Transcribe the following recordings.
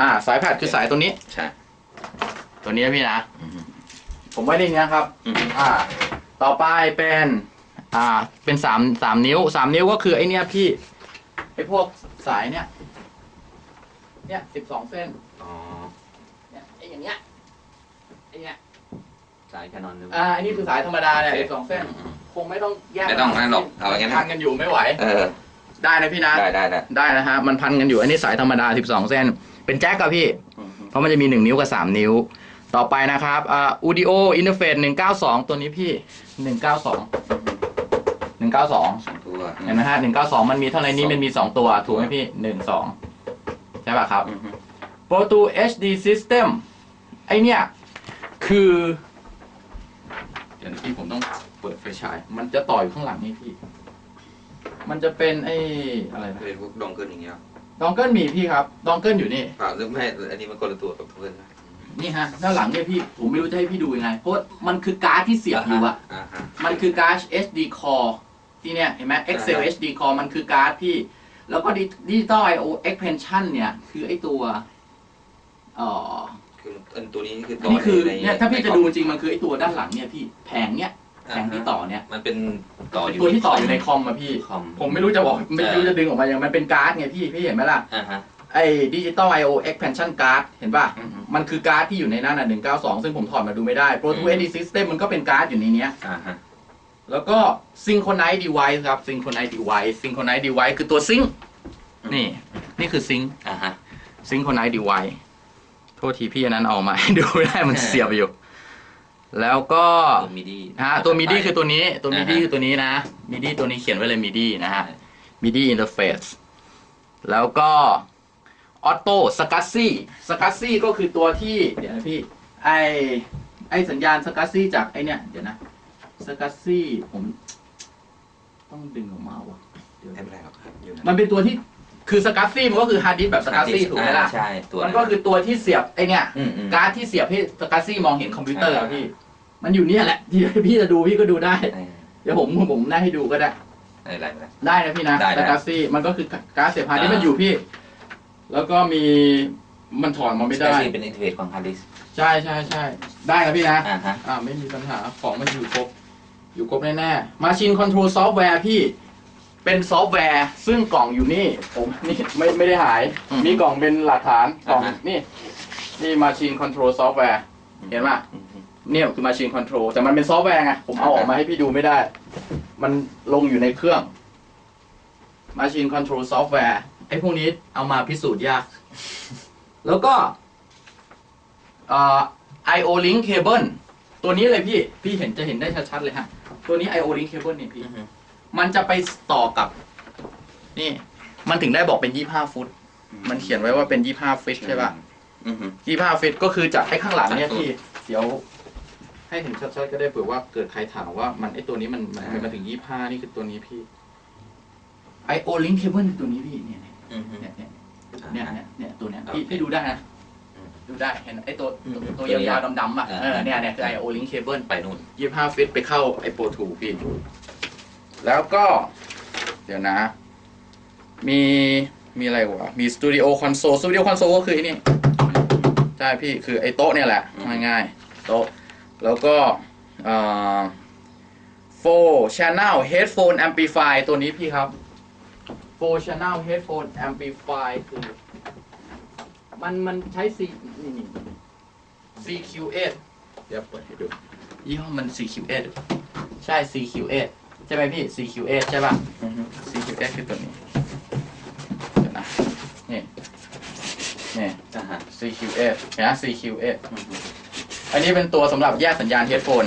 อ่า สายแพดคือสายตัวนี้ ใช่ ตัวนี้นะพี่นะ อืมผมไว้ในนี้ครับ อืมอ่า ต่อไปเป็น อ่า เป็นสามสามนิ้วสามนิ้วก็คือไอเนี้ยพี่ ไอพวกสายเนี้ย เนี่ยสิบสองเส้น อ๋อเนี่ยไออย่างเงี้ย ไอเนี้ย สายแคนนอนนึกอ่า อันนี้คือสายธรรมดาเนี่ยสิบสองเส้นคงไม่ต้องแยกไม่ต้องนั่นหรอกเอาอย่างนั้นพันกันอยู่ไม่ไหว เออ ได้นะพี่นะ ได้ได้ได้ได้นะฮะมันพันกันอยู่อันนี้สายธรรมดา 12 เส้น เป็นแจ็คกับพี่ เพราะมันจะมี 1 นิ้วกับ 3 นิ้ว ต่อไปนะครับอ่า Audio Interface 192 ตัวนี้พี่ 192 192สองตัวเห็นไหมฮะ192มันมีเท่าไหร่นี้มันมี2ตัว ถูกไหมพี่1 2ใช่ป่ะครับอืม Pro 2 HD System ไอเนี่ย คือ เดี๋ยวนะพี่ผมต้องเปิดไฟฉาย มันจะต่ออยู่ข้างหลังนี่พี่ มันจะเป็นไออะไรนะเป็นพวกดองเกิลอย่างเงี้ยดองเกิลมีพี่ครับดองเกิลอยู่นี่เปล่าหรือไม่อันนี้มันคนละตัวกับเพื่อนนะนี่ฮะด้านหลังเนี่ยพี่ผมไม่รู้จะให้พี่ดูยังไงเพราะมันคือการ์ดที่เสียบอยู่อะอ่าฮะมันคือการ์ด HD core ที่เนี่ยเห็นไหม Excel อ่าฮะ HD core มันคือการ์ดที่ แล้วก็ดิจิตอล I/O expansion เนี่ยคือไอตัวเอ่อคืออันตัวนี้คืออัต่นอนี้คือในเนี่ยถ้าพี่ในจะคอมดูจริงมันคือไอตัวด้านหลังเนี่ยพี่แผงเนี่ย แผงที่ต่อเนี่ยมันเป็นต่ออยู่ตัวที่ต่ออยู่ในคอมอะพี่คอมผมไม่รู้จะบอกไม่รู้จะดึงออกมายังไงมันเป็นการ์ดไงพี่พี่เห็นไหมล่ะอ่าฮะไอ้ดิจิตอล I/O expansion card เห็นป่ะอืมมันคือการ์ดที่อยู่ในนั้นอะ192ซึ่งผมถอดมาดูไม่ได้ Pro อืม2 AD System มันก็เป็นการ์ดอยู่ในเนี้ยอ่าฮะแล้วก็ Synchronize Device ครับ Synchronize Device Synchronize Device คือตัว Sync นี่ นี่คือ Sync อ่าฮะ Synchronize Device โทษทีพี่อันนั้นเอามาให้ดูไม่ได้มันเสียบอยู่ แล้วก็ตัวมิดีฮะตัว MIDI คือตัวนี้ตัว MIDI อ่าฮะคือตัวนี้นะ MIDI ตัวนี้เขียนไว้เลย MIDI นะฮะ MIDI interface แล้วก็ Auto SCSI SCSI ก็คือตัวที่ เดี๋ยวนะพี่ ไอไอสัญญาณ SCSI จากไอเนี่ย เดี๋ยวนะ SCSI ผม ต้องดึงออกมาวะเดี๋ยวไม่เป็นไรหรอกครับอยู่มันเป็นตัวที่ คือ SCSI มันก็คือ hard disk แบบ SCSI ถูกไหมล่ะใช่ตัวมันก็คือตัวที่เสียบไอเนี่ยอืมอืมการ์ดที่เสียบให้ SCSI มองเห็นคอมพิวเตอร์อะอ่าพี่ มันอยู่เนี่ยแหละที่พี่จะดูพี่ก็ดูได้เออเดี๋ยวผมผมได้ให้ดูก็ได้ไม่เป็นไรไม่เป็นไรได้นะพี่นะได้แต่ได้กาซี่มันก็คือการ์ดเสียบฮาร์ดที่อ่ามัมันอยู่พี่ แล้วก็มีมันถอนมาไม่ได้แต่ที่เป็นอินเทอร์เน็ตของฮาร์ดดิสก์ใช่ใช่ใช่ได้ครับพี่นะอ่าฮะอ่าไม่มีปัญหาของมันอยู่ครบอยู่ครบแน่ๆมาชินคอนโทรลซอฟต์แวร์พี่ เป็นซอฟต์แวร์ซึ่งกล่องอยู่นี่ ผมนี่ไม่ไม่ได้หายมีกล่องเป็นหลักฐานกล่องนี่ นี่มาชินคอนโทรลซอฟต์แวร์เห็นปะอืมอืมเนี่ยคือ Machine Control แต่มันเป็นซอฟต์แวร์ไงผมเอาออกมาให้พี่ดูไม่ได้ มันลงอยู่ในเครื่อง Machine Control Software ไอ้พวกนี้เอามาพิสูจน์ยาก แล้วก็เอ่อ I/O Link Cable ตัวนี้เลยพี่ พี่เห็นจะเห็นได้ชัดๆเลยฮะ ตัวนี้ I/O Link Cable นี่พี่ อืม มันจะไปต่อกับ นี่ มันถึงได้บอกเป็น25ฟุต มันเขียนไว้ว่าเป็น25ฟิตใช่ปะอืมอืมยี่ห้าฟิตก็คือจากไอ้ข้างหลังเนี่ยจากตัวพี่ เดี๋ยว ให้เห็นชัดๆก็ได้เผื่อว่าเกิดใครถามว่ามันไอ้ตัวนี้มันมันอ่ามันมาถึงยี่ห้านี่คือตัวนี้พี่ไอโอลิงเคเบิลตัวนี้พี่เนี่ยอืมอืมเนี่ยเนี่ยเนี่ยเนี่ยเนี่ยตัวเนี้ยโอเคพี่พี่ดูได้นะอืมดูได้เห็นไอ้ตัวอืมตัวตัวนี้ยาวๆดำๆอะอ่าเออเนี่ยเนี่ยคือไอโอลิงเคเบิลไปนู่น ยี่ห้าฟิตไปเข้าไอโปรทูพี่ แล้วก็ เดี๋ยวนะ มีมีอะไรวะมีสตูดิโอคอนโซลสตูดิโอคอนโซลก็คือไอ้นี่ ใช่พี่คือไอ้โต๊ะเนี่ยแหละอืมง่ายๆโต๊ะ แล้วก็เอ่อ four channel headphone amplify ตัวนี้พี่ครับ four channel headphone amplify คือ มันมันใช้ C นี่นี่ CQ8 เดี๋ยวเปิดให้ดูยี่ห้อมัน CQ8 ใช่ CQ8 ใช่ไหมพี่ CQ8 ใช่ป่ะอืม CQ8 คือตัวนี้เดี๋ยวนะนี่นี่ อ่าฮะ CQ8 เห็นไหม CQ8 อืมอืมอันนี้เป็นตัวสำหรับแยกสัญญาณเฮดโฟน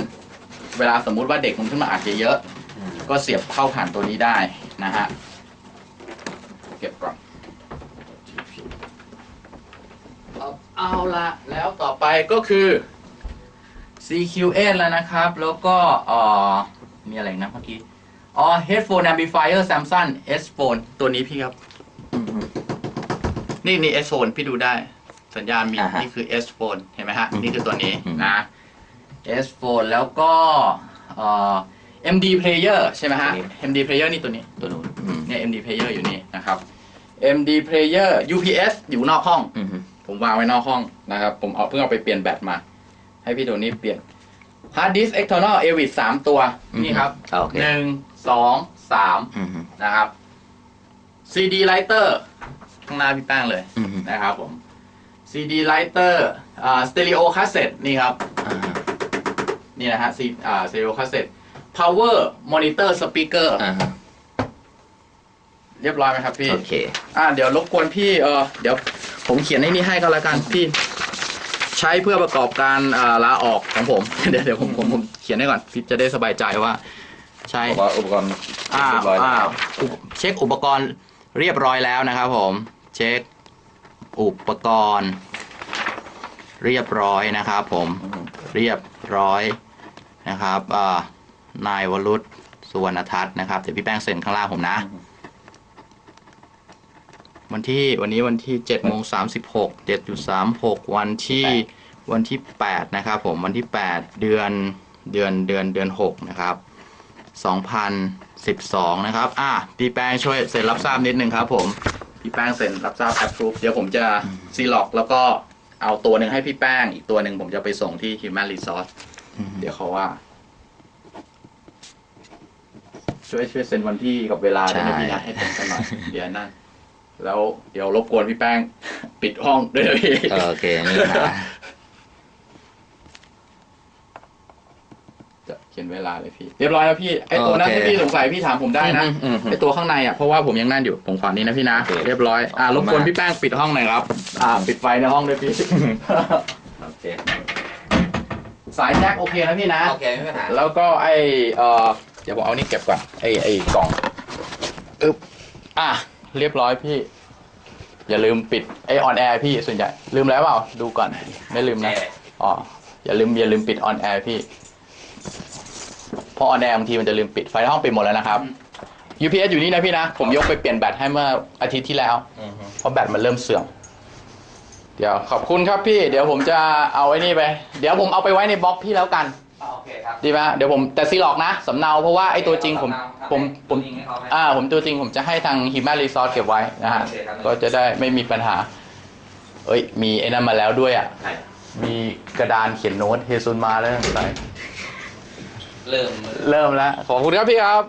เวลาสมมุติว่าเด็กมันขึ้นมาอัดเยอะอืมๆก็เสียบเข้าผ่านตัวนี้ได้นะฮะ เก็บก่อนเอาเอาละแล้วต่อไปก็คือ CQ8 แล้วนะครับ แล้วก็เอ่อมีอะไรนะเมื่อกี้ อ๋อ headphone amplifier Samsung S Phone ตัวนี้พี่ครับอืมอืมนี่นี่ S Phone พี่ดูได้ สัญญาณมี อ่าฮะ นี่คือ S Phone เห็นไหมฮะอืมนี่คือตัวนี้อืมนะ S Phone แล้วก็เอ่อ MD Player ใช่ไหมฮะ MD Player นี่ตัวนี้ ตัวนู้นอืมเนี่ย MD Player อยู่นี่นะครับ MD Player UPS อยู่นอกห้อง อืมอืมผมวางไว้นอกห้องนะครับ ผมเอาเพิ่งเอาไปเปลี่ยนแบตมา ให้พี่โทนี่เปลี่ยน hard disk external a v i s สามตัว นี่ครับโอเคหนึ่ง สองสามอืมฮึนะครับ CD writer ข้างหน้าพี่แป้งเลยอืมฮึนะครับผม CD writer อ่า stereo cassette นี่ครับอ่าฮะนี่นะฮะ C อ่า stereo cassette power monitor speaker อ่าฮะเรียบร้อยไหมครับพี่ โอเค อ่าเดี๋ยวรบกวนพี่เออเดี๋ยวผมเขียนให้นี่ให้ก็แล้วกันพี่ใช้เพื่อประกอบการอ่าลาออกของผม เดี๋ยวเดี๋ยวผมผมผมเขียนให้ก่อนพี่จะได้สบายใจว่า ใช่อุปกรณ์อุปกรณ์อ่าเรียบร้อยแล้วอ่าอุปเช็คอุปกรณ์เรียบร้อยแล้วนะครับผม เช็คอุปกรณ์ เรียบร้อยนะครับผมอืมฮึเรียบร้อยนะครับอ่านายวรุษสุวรรณทัศน์นะครับ เดี๋ยวพี่แป้งเซ็นข้างล่างผมนะวันที่วันนี้วันที่7โมง36 7.36วันที่วันที่8นะครับผมวันที่8เดือนเดือนเดือนเดือน6นะครับ 2012 นะครับ อะพี่แป้งช่วยเซ็นรับทราบนิดนึงครับผม พี่แป้งเซ็นรับทราบ approve เดี๋ยวผมจะซีล็อกแล้วก็เอาตัวหนึ่งให้พี่แป้ง อีกตัวหนึ่งผมจะไปส่งที่ Human Resource อืมฮึเดี๋ยวเขาว่า ช่วยช่วยเซ็นวันที่กับเวลาด้วยนะพี่นะให้ตรงกันหน่อยเดี๋ยวนั่นแล้วเดี๋ยวรบกวนพี่แป้ง ปิดห้องด้วยนะพี่โอเคนี่นะ จะเขียนเวลาเลยพี่ เรียบร้อยแล้วพี่ไอตัวนั้นโอเคที่พี่สงสัยพี่ถามผมได้นะอืมอืมอืมไอตัวข้างในอะเพราะว่าผมยังนั่นอยู่ผมขอนี้นะพี่นะโอเคเรียบร้อยอ่ารขอบบคุณกวนมากพี่แป้งปิดห้องหน่อยครับ อ่า ปิดไฟในห้องด้วยพี่โอเคสายแจ็คโอเคนะพี่นะโอเคไม่มีปัญหาแล้วก็ไอเออเดี๋ยวผมเอานี่เก็บก่อนไอไอกล่องอึบอะเรียบร้อยพี่ อย่าลืมปิดไอออนแอร์พี่ส่วนใหญ่ลืมแล้วเปล่าดูก่อนไม่ลืมนะโอเคอ๋ออย่าลืมอย่าลืมปิดออนแอร์พี่เพราะออนแอร์บางทีมันจะลืมปิดไฟในห้องปิดหมดแล้วนะครับ UPS อยู่นี่นะพี่นะ ผมยกไปเปลี่ยนแบตให้เมื่ออาทิตย์ที่แล้ว อืมฮึเพราะแบตมันเริ่มเสื่อม เดี๋ยวขอบคุณครับพี่ เดี๋ยวผมจะเอาไอ้นี่ไป เดี๋ยวผมเอาไปไว้ในบล็อกพี่แล้วกันโอเคครับดีไหมเดี๋ยวผมแต่ซีล็อกนะสำเนาเพราะว่าไอ้ตัวจริงผมผมผม ยิงให้เขาไหม อ่าผมตัวจริงผมจะให้ทางฮิมารีซอสเก็บไว้นะฮะ โอเคครับ ก็จะได้ไม่มีปัญหา เอ้ย มีไอ้นั่นมาแล้วด้วยอะ ใช่มีกระดานเขียนโน้ตเฮซุนมาแล้วไหน เริ่ม เริ่มแล้ว ขอบคุณครับพี่ครับ